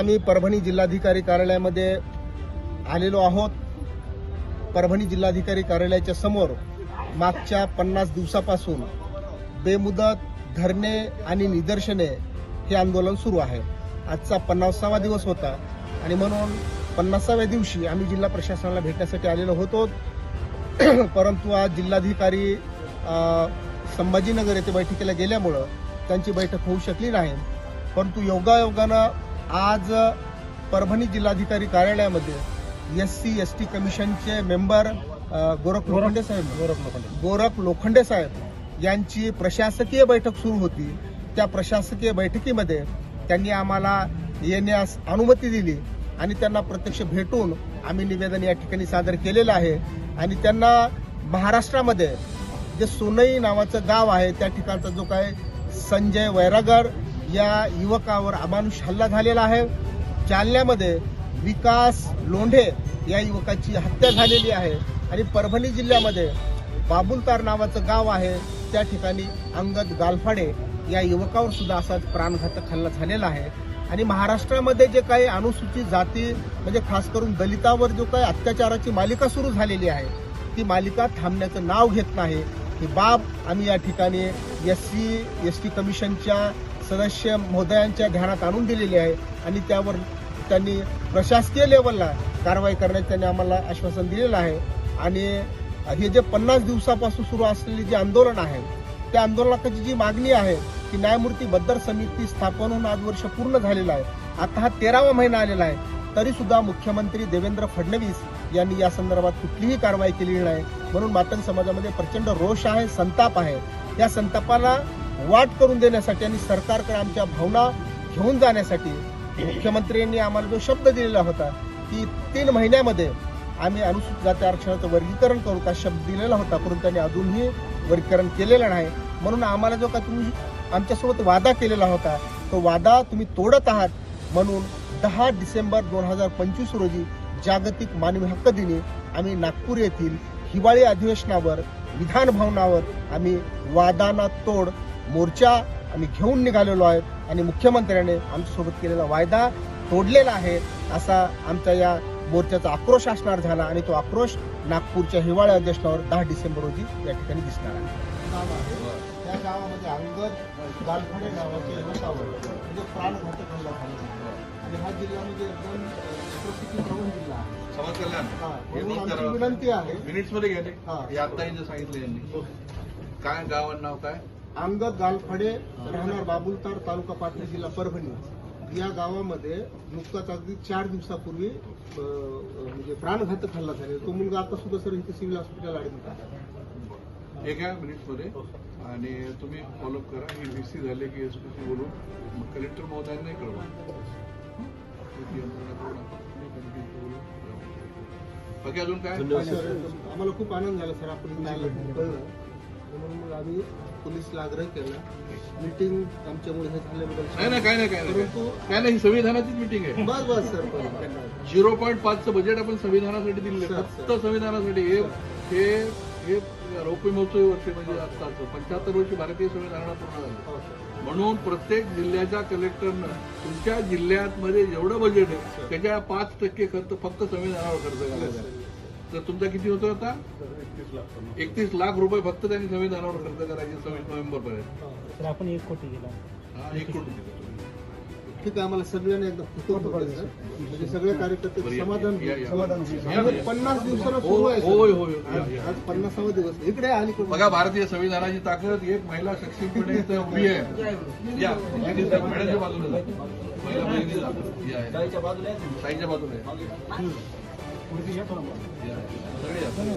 आम्ही परभणी जिल्हाधिकारी कार्यालयामध्ये आलेलो आहोत. परभणी जिल्हाधिकारी कार्यालयाच्या समोर मागच्या पन्नास दिवसापासून बेमुदत धरणे आणि निदर्शने हे आंदोलन सुरू आहे. आजचा पन्नासावा दिवस होता आणि म्हणून पन्नासाव्या दिवशी आम्ही जिल्हा प्रशासनाला भेटण्यासाठी आलेलो होतो. परंतु आज जिल्हाधिकारी संभाजीनगर येथे बैठकीला गेल्यामुळं त्यांची बैठक होऊ शकली नाही. परंतु योगायोगानं आज परभणी जिल्हाधिकारी कार्यालयामध्ये एस सी एस टी कमिशनचे मेंबर गोरख लोखंडे साहेब गोरख लोखंडे. गोरख लोखंडे साहेब यांची प्रशासकीय बैठक सुरू होती. त्या प्रशासकीय बैठकीमध्ये त्यांनी आम्हाला येण्यास अनुमती दिली आणि त्यांना प्रत्यक्ष भेटून आम्ही निवेदन या ठिकाणी सादर केलेलं आहे. आणि त्यांना महाराष्ट्रामध्ये जे सोनई नावाचं गाव आहे त्या ठिकाणचा जो काय संजय वैरागर या युवकावर अमानुष हल्ला झालेला आहे. जालन्यामध्ये विकास लोंढे या युवकाची हत्या झालेली आहे. आणि परभणी जिल्ह्यामध्ये बाबुलतार नावाचं गाव आहे. त्या ठिकाणी अंगद गालफाडे या युवकावर सुद्धा असाच प्राणघातक हल्ला झालेला आहे. आणि महाराष्ट्रामध्ये जे काही अनुसूचित जाती म्हणजे खास करून दलितावर जो काही अत्याचाराची मालिका सुरू झालेली आहे ती मालिका थांबण्याचं नाव घेत नाही. ही बाब आम्ही या ठिकाणी एस सी एस टी कमिशनच्या सदस्य महोदयांच्या ध्यानात आणून दिलेली आहे आणि त्यावर त्यांनी प्रशासकीय लेवलला कारवाई करण्यात त्यांनी आम्हाला आश्वासन दिलेलं आहे. आणि हे जे पन्नास दिवसापासून सुरू असलेले जे आंदोलन आहे त्या आंदोलनाची जी मागणी आहे की न्यायमूर्ती बद्दर समिती स्थापन होऊन आज वर्ष पूर्ण झालेलं आहे. आता हा तेरावा महिना आलेला आहे. तरी सुद्धा मुख्यमंत्री देवेंद्र फडणवीस यांनी या संदर्भात कुठलीही कारवाई केलेली नाही. म्हणून मातंग समाजामध्ये प्रचंड रोष आहे संताप आहे. या संतापाला वाट करून देण्यासाठी आणि सरकारकडे आमच्या भावना घेऊन जाण्यासाठी मुख्यमंत्र्यांनी आम्हाला जो शब्द दिलेला होता की तीन महिन्यामध्ये आम्ही अनुसूचित जाती आरक्षणाचं वर्गीकरण करू का शब्द दिलेला होता परंतु त्यांनी अजूनही वर्गीकरण केलेलं नाही. म्हणून आम्हाला जो का तुम्ही आमच्यासोबत वादा केलेला होता तो वादा तुम्ही तोडत आहात म्हणून दहा डिसेंबर दोन हजार पंचवीस रोजी जागतिक मानवी हक्क दिनी आम्ही नागपूर येथील हिवाळी अधिवेशनावर विधान भवनावर आम्ही वादाना तोड मोर्चा आम्ही घेऊन निघालेलो आहेत आणि मुख्यमंत्र्याने आमच्यासोबत केलेला वायदा तोडलेला आहे असा आमच्या या मोर्चाचा आक्रोश असणार झाला आणि तो आक्रोश नागपूरच्या हिवाळी अधिवेशनावर दहा डिसेंबर रोजी या ठिकाणी दिसणार आहे. त्या गावामध्ये अंगद गालफाडे नावाचे युवकावर म्हणजे प्राणघातक हल्ला झाला. आणि हा जिल्हा म्हणजे एकदम अ, प्रवण जिल्हा आहे. समाज कल्याण. हा, हे म्हणून नीट आमची करा. विनंती आहे. मिनिट्समध्ये गेले. हा. हे सांगितलं यांनी. काय गावाचं नाव काय? अंगद गालफाडे राहणार बाबुलतार तालुका पाटणी जिल्हा परभणी. या गावामध्ये नुकताच अगदी चार दिवसापूर्वी म्हणजे प्राणघातक हल्ला झालेला. तो मुलगा आता सुद्धा सर इथे सिव्हिल हॉस्पिटल ऍडमिट आहे. हे घ्या मिनिट्समध्ये आणि तुम्ही फॉलोअप करा. ही व्हीसी झाले की एसपीसी बोलून मग कलेक्टर महोदयांनाही कळवा. बाकी अजून काय? आम्हाला खूप आनंद झाला सर आपण कळलं म्हणून मग आम्ही पोलिसला आग्रह केला. मीटिंग आमच्यामुळे हे झाल्याबद्दल नाही काय नाही काय नाही. परंतु काय नाही ही संविधानाचीच मिटिंग आहे. बस बस सर बस. झिरो पॉईंट पाचचं बजेट आपण संविधानासाठी दिलेलं आहे. सर, फक्त संविधानासाठी. हे हे हे रौप्य महोत्सवी वर्षी म्हणजे आत्ताच पंच्याहत्तर वर्षी भारतीय संविधानाला पूर्ण झालं. हो, सर. म्हणून प्रत्येक जिल्ह्याच्या कलेक्टरनं तुमच्या जिल्ह्यामध्ये जेवढं बजेट आहे त्याच्या पाच टक्के खर्च फक्त संविधानावर खर्च करायचा आहे. तर तुमचा किती होतो आता एकतीस लाख रुपये फक्त त्यांनी संविधानावर खर्च करायचे सव्वीस नोव्हेंबर पर्यंत तर आपण एक कोटी गेला हा एक कोटी दिला. ठीक आहे आम्हाला सगळ्यांना एकदा फोटो म्हणजे सगळे कार्यकर्ते समाधान. समाधान पन्नास दिवसाला सुरू आहे. होय, होय, होय. आज- पन्नासावा दिवस इकडे आली बघा भारतीय संविधानाची ताकद एक महिला सक्षमपणे इथं उभी आहे या. मॅडमच्या बाजूला. महिला बहिणी जा. या, या. ताईच्या बाजूला やった!